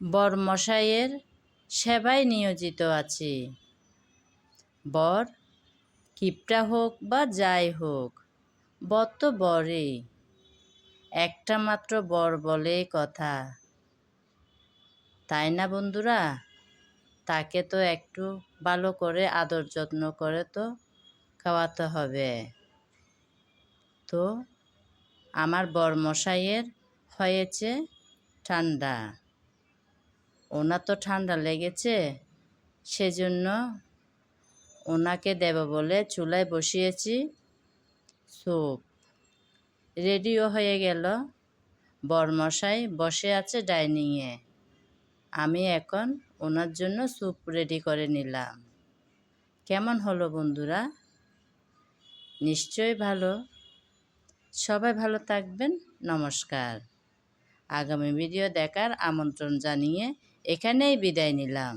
বরমশাইয়ের সেবায় নিয়োজিত আছি। বর, কিপটা হোক বা যাই হোক, বর তো বরই। একটা মাত্র বর বলে কথা। তাই না বন্ধুরা? তাকে তো একটু ভালো করে আদর যত্ন করে তো খাওয়াতে হবে। তো, আমার বরমশাইয়ের হয়েছে ঠান্ডা। ওনার তো ঠান্ডা লেগেছে, সেজন্য ওনাকে দেব বলে চুলায় বসিয়েছি। স্যুপ রেডিও হয়ে গেল। বরমশাই বসে আছে ডাইনিংয়ে। আমি এখন ওনার জন্য স্যুপ রেডি করে নিলাম। কেমন হলো বন্ধুরা? নিশ্চয়ই ভালো। সবাই ভালো থাকবেন। নমস্কার। আগামী ভিডিও দেখার আমন্ত্রণ জানিয়ে এখানেই বিদায় নিলাম।